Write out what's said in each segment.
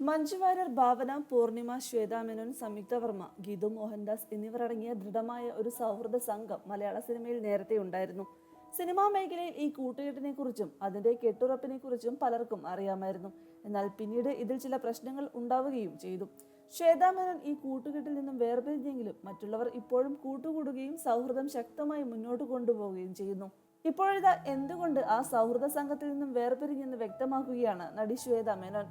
മഞ്ജു വാര്യർ ഭാവന പൂർണിമ ശ്വേതാമേനോൻ സംയുക്ത വർമ്മ ഗീതു മോഹൻദാസ് എന്നിവർ അടങ്ങിയ ദൃഢമായ ഒരു സൗഹൃദ സംഘം മലയാള സിനിമയിൽ നേരത്തെ ഉണ്ടായിരുന്നു. സിനിമാ മേഖലയിൽ ഈ കൂട്ടുകെട്ടിനെ കുറിച്ചും അതിന്റെ കെട്ടുറപ്പിനെ കുറിച്ചും പലർക്കും അറിയാമായിരുന്നു. എന്നാൽ പിന്നീട് ഇതിൽ ചില പ്രശ്നങ്ങൾ ഉണ്ടാവുകയും ചെയ്തു. ശ്വേതാമേനോൻ ഈ കൂട്ടുകെട്ടിൽ നിന്നും വേർപിരിഞ്ഞെങ്കിലും മറ്റുള്ളവർ ഇപ്പോഴും കൂട്ടുകൂടുകയും സൗഹൃദം ശക്തമായി മുന്നോട്ട് കൊണ്ടുപോവുകയും ചെയ്യുന്നു. ഇപ്പോഴിതാ എന്തുകൊണ്ട് ആ സൗഹൃദ സംഘത്തിൽ നിന്നും വേർപിരിഞ്ഞെന്ന് വ്യക്തമാക്കുകയാണ് നടി ശ്വേത മേനോൻ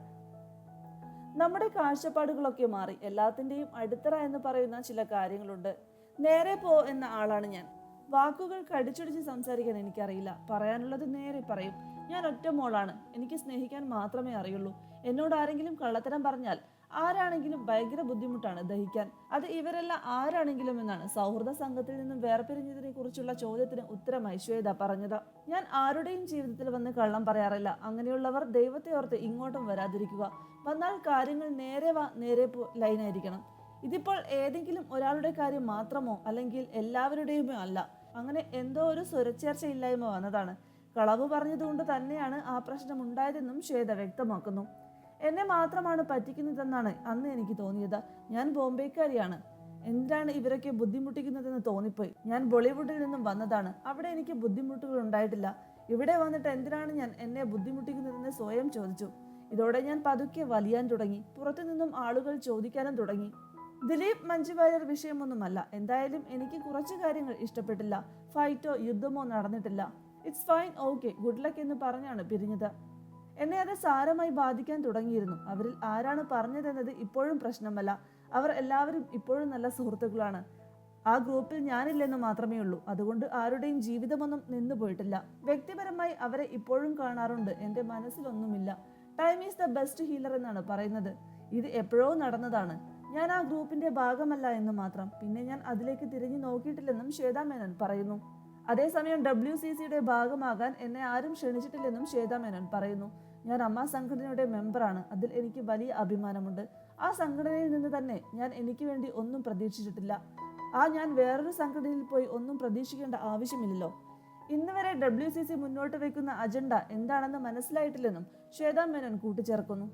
നമ്മുടെ കാഴ്ചപ്പാടുകളൊക്കെ മാറി. എല്ലാത്തിന്റെയും അടിത്തറ എന്ന് പറയുന്ന ചില കാര്യങ്ങളുണ്ട്. നേരെ പോ എന്ന ആളാണ് ഞാൻ. വാക്കുകൾ കടിച്ചടിച്ച് സംസാരിക്കാൻ എനിക്കറിയില്ല. പറയാനുള്ളത് നേരെ പറയും. ഞാൻ ഒറ്റ മോളാണ്. എനിക്ക് സ്നേഹിക്കാൻ മാത്രമേ അറിയുള്ളൂ. എന്നോട് ആരെങ്കിലും കള്ളത്തരം പറഞ്ഞാൽ ആരാണെങ്കിലും ഭയങ്കര ബുദ്ധിമുട്ടാണ് ദഹിക്കാൻ. അത് ഇവരെല്ലാം ആരാണെങ്കിലും എന്നാണ് സൗഹൃദ സംഘത്തിൽ നിന്നും വേർപിരിഞ്ഞതിനെ കുറിച്ചുള്ള ചോദ്യത്തിന് ഉത്തരമായി ശ്വേത പറഞ്ഞത്. ഞാൻ ആരുടെയും ജീവിതത്തിൽ വന്ന് കള്ളം പറയാറില്ല. അങ്ങനെയുള്ളവർ ദൈവത്തെ ഓർത്ത് ഇങ്ങോട്ടും വരാതിരിക്കുക. വന്നാൽ കാര്യങ്ങൾ നേരെ വാ നേരെ പോ ലൈനായിരിക്കണം ഇതിപ്പോൾ ഏതെങ്കിലും ഒരാളുടെ കാര്യം മാത്രമോ അല്ലെങ്കിൽ എല്ലാവരുടെയുമോ അല്ല. അങ്ങനെ എന്തോ ഒരു സ്വരച്ചേർച്ചയില്ലായ്മ വന്നതാണ്. കളവ് പറഞ്ഞതുകൊണ്ട് തന്നെയാണ് ആ പ്രശ്നം ഉണ്ടായതെന്നും ശ്വേത വ്യക്തമാക്കുന്നു. എന്നെ മാത്രമാണ് പറ്റിക്കുന്നതെന്നാണ് അന്ന് എനിക്ക് തോന്നിയത്. ഞാൻ ബോംബെക്കാരിയാണ്. എന്താണ് ഇവരൊക്കെ ബുദ്ധിമുട്ടിക്കുന്നതെന്ന് തോന്നിപ്പോയി. ഞാൻ ബോളിവുഡിൽ നിന്നും വന്നതാണ്. അവിടെ എനിക്ക് ബുദ്ധിമുട്ടുകൾ ഉണ്ടായിട്ടില്ല. ഇവിടെ വന്നിട്ട് എന്തിനാണ് ഞാൻ എന്നെ ബുദ്ധിമുട്ടിക്കുന്നതെന്ന് സ്വയം ചോദിച്ചു. ഇതോടെ ഞാൻ പതുക്കെ വലിയാൻ തുടങ്ങി. പുറത്തു നിന്നും ആളുകൾ ചോദിക്കാനും തുടങ്ങി. ദിലീപ് മഞ്ജു വാര്യർ വിഷയമൊന്നുമല്ല. എന്തായാലും എനിക്ക് കുറച്ച് കാര്യങ്ങൾ ഇഷ്ടപ്പെട്ടില്ല. ഫൈറ്റോ യുദ്ധമോ നടന്നിട്ടില്ല. It's fine okay good luck എന്ന് പറഞ്ഞാണ് പിരിഞ്ഞത്. എന്നെ അത് സാരമായി ബാധിക്കാൻ തുടങ്ങിയിരുന്നു. അവരിൽ ആരാണ് പറഞ്ഞതെന്നത് ഇപ്പോഴും പ്രശ്നമല്ല. അവർ എല്ലാവരും ഇപ്പോഴും നല്ല സുഹൃത്തുക്കളാണ്. ആ ഗ്രൂപ്പിൽ ഞാനില്ലെന്ന് മാത്രമേ ഉള്ളൂ. അതുകൊണ്ട് ആരുടെയും ജീവിതമൊന്നും നിന്നു പോയിട്ടില്ല. വ്യക്തിപരമായി അവരെ ഇപ്പോഴും കാണാറുണ്ട്. എന്റെ മനസ്സിലൊന്നുമില്ല. Time is the best healer എന്നാണ് പറയുന്നത്. ഇത് എപ്പോഴോ നടന്നതാണ്. ഞാൻ ആ ഗ്രൂപ്പിന്റെ ഭാഗമല്ല എന്ന് മാത്രം. പിന്നെ ഞാൻ അതിലേക്ക് തിരിഞ്ഞു നോക്കിയിട്ടില്ലെന്നും ശ്വേതാ മേനോൻ പറയുന്നു. അതേസമയം ഡബ്ല്യു സി സിയുടെ ഭാഗമാകാൻ എന്നെ ആരും ക്ഷണിച്ചിട്ടില്ലെന്നും ശ്വേതാ മേനോൻ പറയുന്നു. ഞാൻ അമ്മ സംഘടനയുടെ മെമ്പറാണ്. അതിൽ എനിക്ക് വലിയ അഭിമാനമുണ്ട്. ആ സംഘടനയിൽ നിന്ന് തന്നെ ഞാൻ എനിക്ക് വേണ്ടി ഒന്നും പ്രതീക്ഷിച്ചിട്ടില്ല. ആ ഞാൻ വേറൊരു സംഘടനയിൽ പോയി ഒന്നും പ്രതീക്ഷിക്കേണ്ട ആവശ്യമില്ലല്ലോ. ഇന്ന് വരെ ഡബ്ല്യു സി സി മുന്നോട്ട് വയ്ക്കുന്ന അജണ്ട എന്താണെന്ന് മനസ്സിലായിട്ടില്ലെന്നും ശ്വേതാ മേനോൻ കൂട്ടിച്ചേർക്കുന്നു.